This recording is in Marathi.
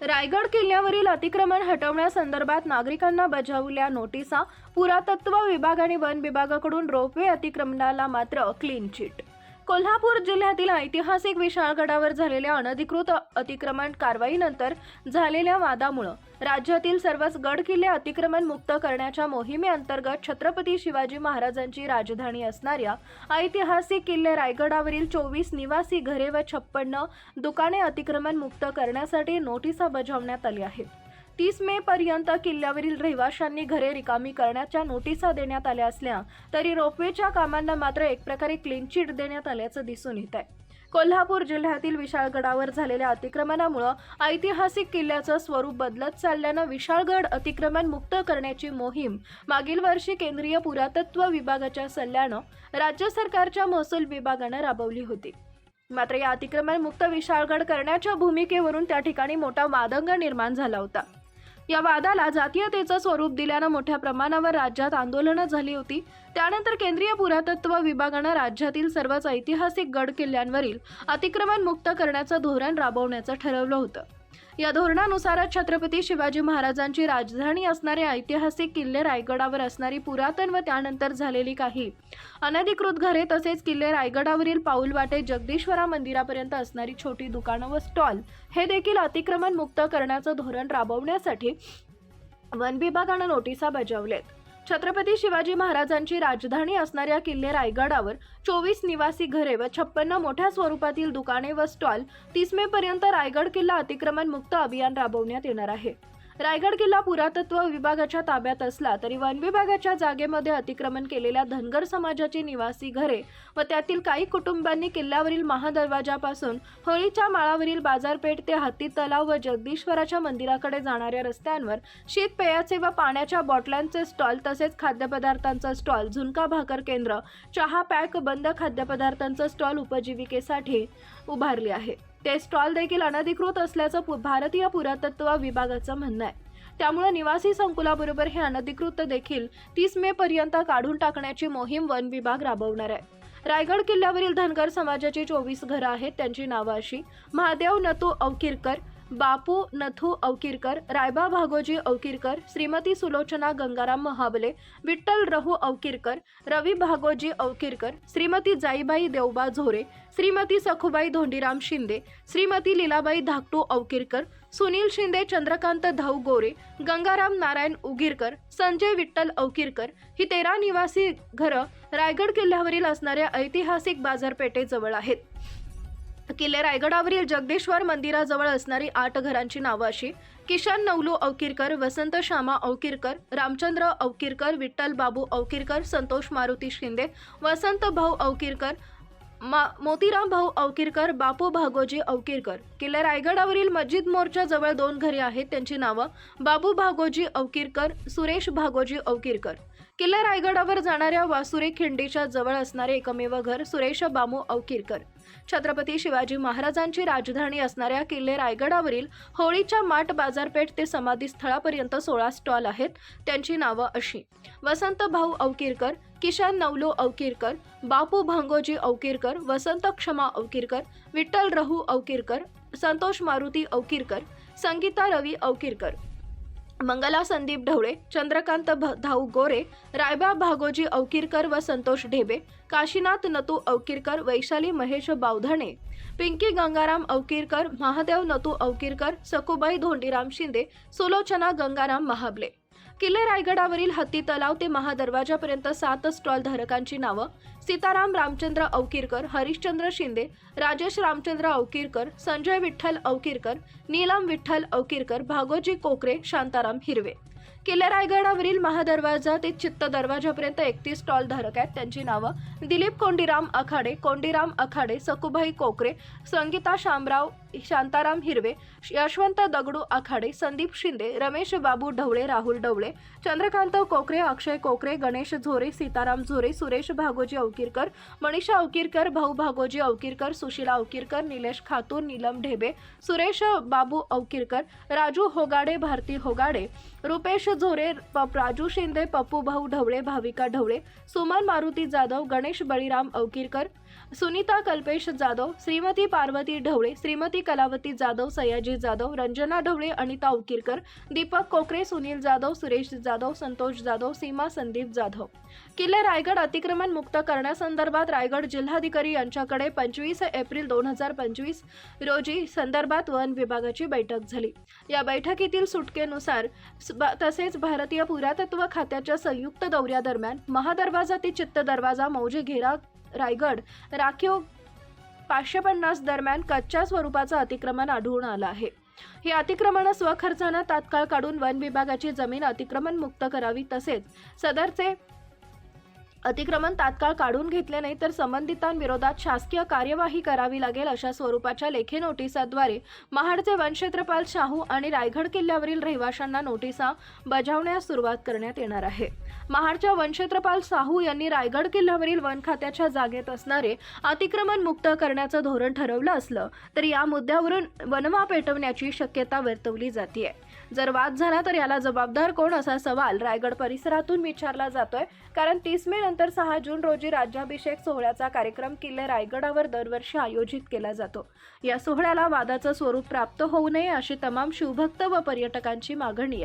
रायगड किल्ल्यावरील अतिक्रमण हटवण्यासंदर्भात नागरिकांना बजावल्या नोटिसा पुरातत्व विभाग आणि वन विभागाकडून रोपवे अतिक्रमणाला मात्र क्लीन चिट कोल्हापूर जिल्ह्यातील ऐतिहासिक विशाळगडावर झालेल्या अनधिकृत अतिक्रमण कारवाईनंतर झालेल्या वादामुळं राज्यातील सर्वच गड किल्ले अतिक्रमण मुक्त करण्याच्या मोहिमेअंतर्गत छत्रपती शिवाजी महाराजांची राजधानी असणाऱ्या ऐतिहासिक किल्ले रायगडावरील चोवीस निवासी घरे व छप्पन्न दुकाने अतिक्रमण मुक्त करण्यासाठी नोटिसा बजावण्यात आली आहेत. तीस मे पर्यंत किल्ल्यावरील रहिवाशांनी घरे रिकामी करण्याच्या नोटिसा देण्यात आल्या असल्या तरी रोपवेच्या कामांना मात्र एक प्रकारे क्लीन चिट देण्यात आल्याचं दिसून येत आहे. कोल्हापूर जिल्ह्यातील विशाळगडावर झालेल्या अतिक्रमणामुळं ऐतिहासिक किल्ल्याचं स्वरूप बदलत चालल्यानं विशाळगड अतिक्रमण मुक्त करण्याची मोहीम मागील वर्षी केंद्रीय पुरातत्व विभागाच्या सल्ल्यानं राज्य सरकारच्या महसूल विभागानं राबवली होती. मात्र या अतिक्रमण मुक्त विशाळगड करण्याच्या भूमिकेवरून त्या ठिकाणी मोठा वादंग निर्माण झाला होता. या वादाला जातीयतेचं स्वरूप दिल्यानं मोठ्या प्रमाणावर राज्यात आंदोलनं झाली होती. त्यानंतर केंद्रीय पुरातत्व विभागानं राज्यातील सर्वच ऐतिहासिक गड किल्ल्यांवरील अतिक्रमण मुक्त करण्याचं धोरण राबवण्याचं ठरवलं होतं. या धोरणानुसारच छत्रपती शिवाजी महाराजांची राजधानी असणारे ऐतिहासिक किल्ले रायगडावर असणारी पुरातन व त्यानंतर झालेली काही. अनधिकृत घरे तसेच किल्ले रायगडावरील पाऊलवाटे जगदीश्वरा मंदिरापर्यंत असणारी छोटी दुकानं व स्टॉल हे देखील अतिक्रमण मुक्त करण्याचं धोरण राबवण्यासाठी वन विभागानं नोटिसा बजावल्यात. छत्रपती शिवाजी महाराजांची राजधानी असणाऱ्या किल्ले रायगडावर चोवीस निवासी घरे व छप्पन्न मोठ्या स्वरूपातील दुकाने व स्टॉल तीस मे पर्यंत रायगड किल्ला अतिक्रमण मुक्त अभियान राबवण्यात येणार आहे. रायगड किल्ला पुरातत्व विभागाच्या ताब्यात असला तरी वन विभागाच्या जागेमध्ये अतिक्रमण केलेल्या धनगर समाजाची निवासी घरे व त्यातील काही कुटुंबांनी किल्ल्यावरील महादरवाजापासून होळीच्या माळावरील बाजारपेठ ते हत्ती तलाव व जगदीश्वराच्या मंदिराकडे जाणाऱ्या रस्त्यांवर शीतपेयाचे व पाण्याच्या बॉटलांचे स्टॉल तसेच खाद्यपदार्थांचा स्टॉल झुणका भाकर केंद्र चहा पॅक बंद खाद्यपदार्थांचा स्टॉल उपजीविकेसाठी उभारले आहे. ते स्टॉल देखील अनधिकृत असल्याचं पु- भारतीय पुरातत्व विभागाचं म्हणणं आहे. त्यामुळे निवासी संकुलाबरोबर हे अनधिकृत देखील तीस मे पर्यंत काढून टाकण्याची मोहीम वन विभाग राबवणार आहे. रायगड किल्ल्यावरील धनगर समाजाची चोवीस घरं आहेत त्यांची नावं अशी. महादेव नतू अवकिरकर बापू नथू अवकिरकर रायबा भागोजी अवकिरकर श्रीमती सुलोचना गंगाराम महाबले विठ्ठल रहू अवकिरकर रवी भागोजी अवकिरकर श्रीमती जाईबाई देवबा झोरे श्रीमती सखुबाई धोंडीराम शिंदे श्रीमती लीलाबाई धाकटू अवकिरकर सुनील शिंदे चंद्रकांत धाऊ गोरे गंगाराम नारायण उगीरकर संजय विठ्ठल अवकिरकर ही तेरा निवासी घरं रायगड किल्ल्यावरील असणाऱ्या ऐतिहासिक बाजारपेठेजवळ आहेत. किल्ले रायगडावरील जगदेश्वर मंदिराजवळ असणारी आठ घरांची नावं अशी. किशन नवलू अवकिरकर वसंत श्यामा अवकिरकर रामचंद्र अवकिरकर विठ्ठल बाबू अवकिरकर संतोष मारुती शिंदे वसंत भाऊ अवकिरकर मा मोतीराम भाऊ अवकिरकर बापू भागोजी अवकिरकर. किल्ले रायगडावरील मस्जिद मोर्चा जवळ दोन घरे आहेत त्यांची नावं बाबू भागोजी अवकिरकर सुरेश भागोजी अवकिरकर. किल्ले रायगडावर जाणाऱ्या वासुरे खिंडीच्या जवळ असणारे एकमेव घर सुरेश बामू अवकिरकर. छत्रपती शिवाजी महाराजांची राजधानी असणाऱ्या किल्ले रायगडावरील होळीच्या माठ बाजारपेठ ते समाधी स्थळापर्यंत सोळा स्टॉल आहेत त्यांची नावं अशी. वसंत भाऊ अवकिरकर किशन नवलो अवकिरकर बापू भांगोजी अवकिरकर वसंत क्षमा अवकिरकर विठ्ठल रहू अवकिरकर संतोष मारुती अवकिरकर संगीता रवी अवकिरकर. मंगला संदीप ढवळे चंद्रकांत भ- धाऊ गोरे रायबा भागोजी अवकिरकर व संतोष ढेबे काशीनाथ नतू अवकिरकर वैशाली महेश बावधणे पिंकी गंगाराम अवकिरकर महादेव नतू अवकिरकर सकुबाई धोंडीराम शिंदे सुलोचना गंगाराम महाबले. किल्ले रायगडावरील हत्ती तलाव ते महादरवाजापर्यंत सात स्टॉल धारकांची नावं सीताराम रामचंद्र अवकिरकर हरिश्चंद्र शिंदे राजेश रामचंद्र अवकिरकर संजय विठ्ठल अवकिरकर नीलम विठ्ठल अवकिरकर भागोजी कोकरे शांताराम हिरवे. किल्ले रायगडावरील महादरवाजा ते चित्त दरवाजापर्यंत एकतीस स्टॉल धारक आहेत. त्यांची नावं दिलीप कोंडीराम आखाडे कोंडीराम आखाडे सकुभाई कोकरे संगीता शामराव शांताराम हिरवे यशवंत दगडू आखाडे संदीप शिंदे रमेश बाबू ढवळे राहुल ढवळे चंद्रकांत कोकरे अक्षय कोकरे गणेश झोरे सीताराम झोरे सुरेश भागोजी अवकिरकर मनीषा अवकिरकर भाऊ भागोजी अवकिरकर सुशीला अवकिरकर निलेश खातूर नीलम ढेबे सुरेश बाबू अवकिरकर राजू होगाडे भारती होगाडे रुपेश झोरे प- राजू शिंदे पप्पू भाऊ ढवळे भाविका ढवळे सुमन मारुती जाधव गणेश बळीराम अवकिरकर सुनीता कल्पेश जाधव श्रीमती पार्वती ढवळे श्रीमती कलावती जाधव सयाजी जाधव रंजना ढवळे अनिता उकीरकर दीपक कोकरे सुनील जाधव सुरेश जाधव संतोष जाधव सीमा संदीप जाधव. किल्ले रायगड अतिक्रमण मुक्त करण्यासंदर्भात रायगड जिल्हाधिकारी यांच्याकडे पंचवीस एप्रिल दोन हजार पंचवीस रोजी संदर्भात वन विभागाची बैठक झाली. या बैठकीतील सुटकेनुसार तसेच भारतीय पुरातत्व खात्याच्या संयुक्त दौऱ्यादरम्यान महादरवाजा ते चित्त दरवाजा मौजे घेरा रायगड राखीव पाचशे पन्नास दरम्यान कच्च्या स्वरूपाचं अतिक्रमण आढळून आलं आहे. ही अतिक्रमणं स्वखर्चानं तात्काळ काढून वन विभागाची जमीन अतिक्रमण मुक्त करावी तसेच सदरचे अतिक्रमण तात्काळ काढून घेतले नाही तर संबंधितांविरोधात शासकीय कार्यवाही करावी लागेल अशा स्वरूपाच्या लेखी नोटिसाद्वारे महाडचे वनक्षेत्रपाल शाहू आणि रायगड किल्ल्यावरील रहिवाशांना नोटिसा बजावण्यास सुरुवात करण्यात येणार आहे. महाडच्या वनक्षेत्रपाल शाहू यांनी रायगड किल्ल्यावरील वन खात्याच्या जागेत असणारे अतिक्रमण मुक्त करण्याचं धोरण ठरवलं असलं तर या मुद्द्यावरून वनवा पेटवण्याची शक्यता वर्तवली जाते जर वाद झाला तर याला जबाबदार कोण असा सवाल रायगड परिसरातून विचारला जातोय कारण तीस मे त्यानंतर सहा जून रोजी राज्याभिषेक सोहळ्याचा कार्यक्रम किल्ले रायगडावर दरवर्षी आयोजित केला जातो. या सोहळ्याला वादाचं स्वरूप प्राप्त होऊ नये अशी तमाम शिवभक्त व पर्यटकांची मागणी आहे.